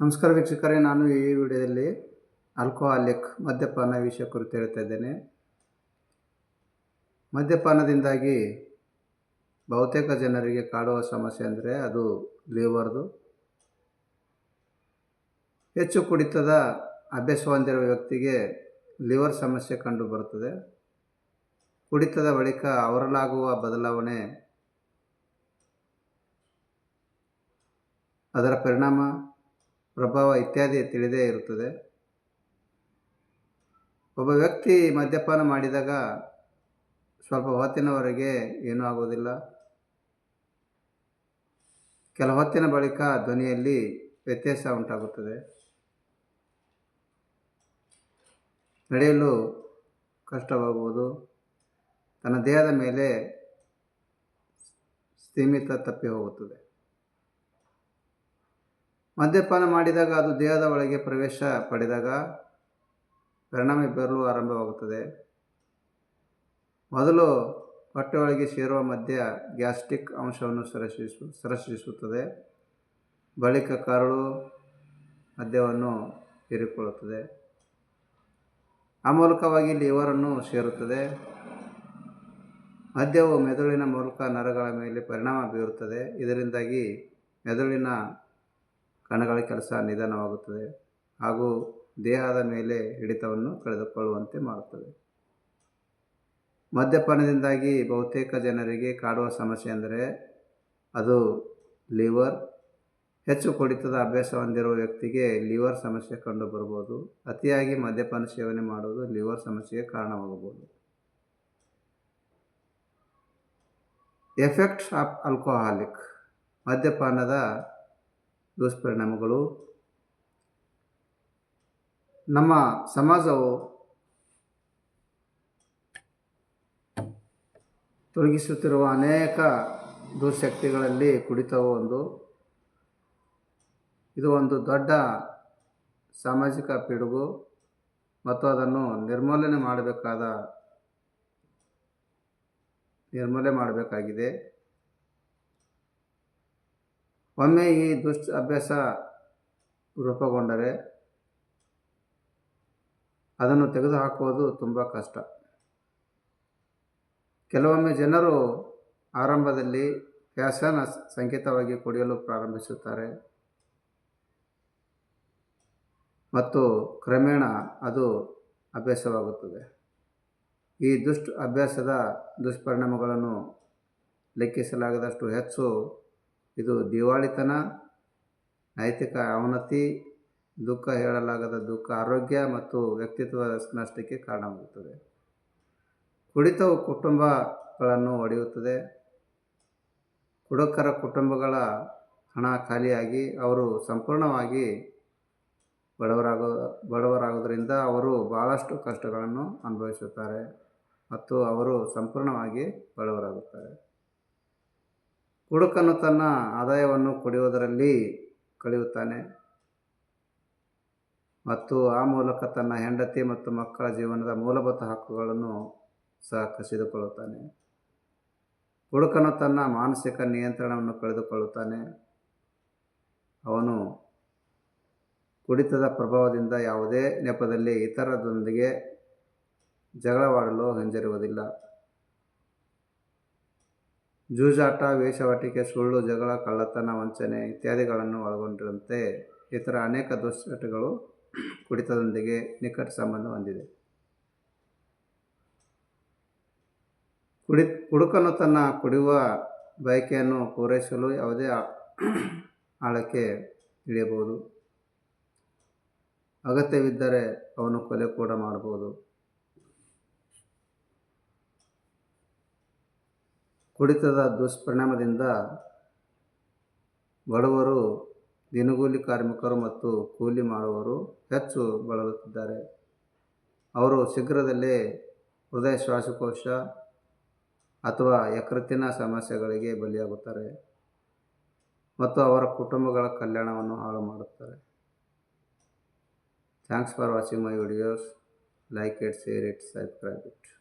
ನಮಸ್ಕಾರ ವೀಕ್ಷಕರೇ, ನಾನು ಈ ವಿಡಿಯೋದಲ್ಲಿ ಆಲ್ಕೋಹಾಲಿಕ್ ಮದ್ಯಪಾನ ವಿಷಯ ಕುರಿತು ಹೇಳ್ತಾ ಇದ್ದೇನೆ. ಮದ್ಯಪಾನದಿಂದಾಗಿ ಬಹುತೇಕ ಜನರಿಗೆ ಕಾಡುವ ಸಮಸ್ಯೆ ಅಂದರೆ ಅದು ಲಿವರ್ದು ಹೆಚ್ಚು ಕುಡಿತದ ಅಭ್ಯಾಸ ಹೊಂದಿರುವ ವ್ಯಕ್ತಿಗೆ ಲಿವರ್ ಸಮಸ್ಯೆ ಕಂಡು ಬರುತ್ತದೆ. ಕುಡಿತದ ಬಳಿಕ ಅವರಲ್ಲಾಗುವ ಬದಲಾವಣೆ ಅದರ ಪರಿಣಾಮ ಪ್ರಭಾವ ಇತ್ಯಾದಿ ತಿಳಿದೇ ಇರುತ್ತದೆ. ಒಬ್ಬ ವ್ಯಕ್ತಿ ಮದ್ಯಪಾನ ಮಾಡಿದಾಗ ಸ್ವಲ್ಪ ಹೊತ್ತಿನವರೆಗೆ ಏನೂ ಆಗೋದಿಲ್ಲ. ಕೆಲ ಹೊತ್ತಿನ ಬಳಿಕ ಧ್ವನಿಯಲ್ಲಿ ವ್ಯತ್ಯಾಸ ಉಂಟಾಗುತ್ತದೆ. ನಡೆಯಲು ಕಷ್ಟವಾಗುವುದು. ತನ್ನ ದೇಹದ ಮೇಲೆ ಸೀಮಿತ ತಪ್ಪಿ ಹೋಗುತ್ತದೆ. ಮದ್ಯಪಾನ ಮಾಡಿದಾಗ ಅದು ದೇಹದ ಒಳಗೆ ಪ್ರವೇಶ ಪಡೆದಾಗ ಪರಿಣಾಮ ಬರಲು ಆರಂಭವಾಗುತ್ತದೆ. ಮೊದಲು ಹೊಟ್ಟೆಯೊಳಗೆ ಸೇರುವ ಮಧ್ಯ ಗ್ಯಾಸ್ಟ್ರಿಕ್ ಅಂಶವನ್ನು ಸರಸಿಸು ಸರಸಿಸುತ್ತದೆ ಬಳಿಕ ಕರಳು ಮದ್ಯವನ್ನು ಹೀರಿಕೊಳ್ಳುತ್ತದೆ. ಆ ಮೂಲಕವಾಗಿ ಲಿವರನ್ನು ಸೇರುತ್ತದೆ. ಮದ್ಯವು ಮೆದುಳಿನ ಮೂಲಕ ನರಗಳ ಮೇಲೆ ಪರಿಣಾಮ ಬೀರುತ್ತದೆ. ಇದರಿಂದಾಗಿ ಮೆದುಳಿನ ಕಣಗಳ ಕೆಲಸ ನಿಧಾನವಾಗುತ್ತದೆ ಹಾಗೂ ದೇಹದ ಮೇಲೆ ಹಿಡಿತವನ್ನು ಕಳೆದುಕೊಳ್ಳುವಂತೆ ಮಾಡುತ್ತದೆ. ಮದ್ಯಪಾನದಿಂದಾಗಿ ಬಹುತೇಕ ಜನರಿಗೆ ಕಾಡುವ ಸಮಸ್ಯೆ ಅಂದರೆ ಅದು ಲಿವರ್. ಹೆಚ್ಚು ಕುಡಿತದ ಅಭ್ಯಾಸ ಹೊಂದಿರುವ ವ್ಯಕ್ತಿಗೆ ಲಿವರ್ ಸಮಸ್ಯೆ ಕಂಡು ಬರ್ಬೋದು. ಅತಿಯಾಗಿ ಮದ್ಯಪಾನ ಸೇವನೆ ಮಾಡುವುದು ಲಿವರ್ ಸಮಸ್ಯೆಗೆ ಕಾರಣವಾಗಬಹುದು. ಎಫೆಕ್ಟ್ಸ್ ಆಫ್ ಆಲ್ಕೋಹಾಲಿಕ್ ಮದ್ಯಪಾನದ ದುಷ್ಪರಿಣಾಮಗಳು. ನಮ್ಮ ಸಮಾಜವು ತೊಡಗಿಸುತ್ತಿರುವ ಅನೇಕ ದುಶಕ್ತಿಗಳಲ್ಲಿ ಕುಡಿತವು ಒಂದು. ಇದು ಒಂದು ದೊಡ್ಡ ಸಾಮಾಜಿಕ ಪಿಡುಗು ಮತ್ತು ಅದನ್ನು ನಿರ್ಮೂಲನೆ ಮಾಡಬೇಕಾದ ನಿರ್ಮೂಲನೆ ಮಾಡಬೇಕಾಗಿದೆ. ಒಮ್ಮೆ ಈ ದುಷ್ಟ ಅಭ್ಯಾಸ ರೂಪುಗೊಂಡರೆ ಅದನ್ನು ತೆಗೆದುಹಾಕುವುದು ತುಂಬ ಕಷ್ಟ. ಕೆಲವೊಮ್ಮೆ ಜನರು ಆರಂಭದಲ್ಲಿ ಫ್ಯಾಷನ್ ಸಂಕೇತವಾಗಿ ಕುಡಿಯಲು ಪ್ರಾರಂಭಿಸುತ್ತಾರೆ. ಮತ್ತು ಕ್ರಮೇಣ ಅದು ಅಭ್ಯಾಸವಾಗುತ್ತದೆ. ಈ ದುಷ್ಟ ಅಭ್ಯಾಸದ ದುಷ್ಪರಿಣಾಮಗಳನ್ನು ಲೆಕ್ಕಿಸಲಾಗದಷ್ಟು ಹೆಚ್ಚು ಇದು ದಿವಾಳಿತನ, ನೈತಿಕ ಅವನತಿ ದುಃಖ ಹೇಳಲಾಗದ ದುಃಖ, ಆರೋಗ್ಯ ಮತ್ತು ವ್ಯಕ್ತಿತ್ವ ನಷ್ಟಕ್ಕೆ ಕಾರಣವಾಗುತ್ತದೆ. ಕುಡಿತವು ಕುಟುಂಬಗಳನ್ನು ಒಡೆಯುತ್ತದೆ. ಕುಡುಕರ ಕುಟುಂಬಗಳ ಹಣ ಖಾಲಿಯಾಗಿ ಅವರು ಸಂಪೂರ್ಣವಾಗಿ ಬಡವರಾಗೋ ಬಡವರಾಗೋದ್ರಿಂದ ಅವರು ಭಾಳಷ್ಟು ಕಷ್ಟಗಳನ್ನು ಅನುಭವಿಸುತ್ತಾರೆ ಮತ್ತು ಅವರು ಸಂಪೂರ್ಣವಾಗಿ ಬಡವರಾಗುತ್ತಾರೆ. ಕುಡುಕನು ತನ್ನ ಆದಾಯವನ್ನು ಕುಡಿಯುವುದರಲ್ಲಿ ಕಳೆಯುತ್ತಾನೆ. ಮತ್ತು ಆ ಮೂಲಕ ತನ್ನ ಹೆಂಡತಿ ಮತ್ತು ಮಕ್ಕಳ ಜೀವನದ ಮೂಲಭೂತ ಹಕ್ಕುಗಳನ್ನು ಸಹ ಕಸಿದುಕೊಳ್ಳುತ್ತಾನೆ. ಕುಡುಕನು ತನ್ನ ಮಾನಸಿಕ ನಿಯಂತ್ರಣವನ್ನು ಕಳೆದುಕೊಳ್ಳುತ್ತಾನೆ. ಅವನು ಕುಡಿತದ ಪ್ರಭಾವದಿಂದ ಯಾವುದೇ ನೆಪದಲ್ಲಿ ಇತರದೊಂದಿಗೆ ಜಗಳವಾಡಲು ಹಿಂಜರಿಯುವುದಿಲ್ಲ. ಜೂಜಾಟ, ವೇಷವಾಟಿಕೆ, ಸುಳ್ಳು, ಜಗಳ, ಕಳ್ಳತನ, ವಂಚನೆ ಇತ್ಯಾದಿಗಳನ್ನು ಒಳಗೊಂಡಿರುವಂತೆ ಇತರ ಅನೇಕ ದುಶ್ಚಟಗಳು ಕುಡಿತದೊಂದಿಗೆ ನಿಕಟ ಸಂಬಂಧ ಹೊಂದಿದೆ. ಕುಡಿ, ಕುಡುಕನು ತನ್ನ ಕುಡಿಯುವ ಬಯಕೆಯನ್ನು ಪೂರೈಸಲು ಯಾವುದೇ ಆಳಕ್ಕೆ ಇಳಿಯಬಹುದು. ಅಗತ್ಯವಿದ್ದರೆ ಅವನು ಕೊಲೆ ಕೂಡ ಮಾಡಬಹುದು. ಕುಡಿತದ ದುಷ್ಪರಿಣಾಮದಿಂದ ಬಡವರು, ದಿನಗೂಲಿ ಕಾರ್ಮಿಕರು ಮತ್ತು ಕೂಲಿ ಮಾಡುವವರು ಹೆಚ್ಚು ಬಳಲುತ್ತಿದ್ದಾರೆ. ಅವರು ಶೀಘ್ರದಲ್ಲೇ ಹೃದಯ ಶ್ವಾಸಕೋಶ ಅಥವಾ ಯಕೃತ್ತಿನ ಸಮಸ್ಯೆಗಳಿಗೆ ಬಲಿಯಾಗುತ್ತಾರೆ ಮತ್ತು ಅವರ ಕುಟುಂಬಗಳ ಕಲ್ಯಾಣವನ್ನು ಹಾಳು ಮಾಡುತ್ತಾರೆ. Thanks for watching my videos. Like it, share it, subscribe it.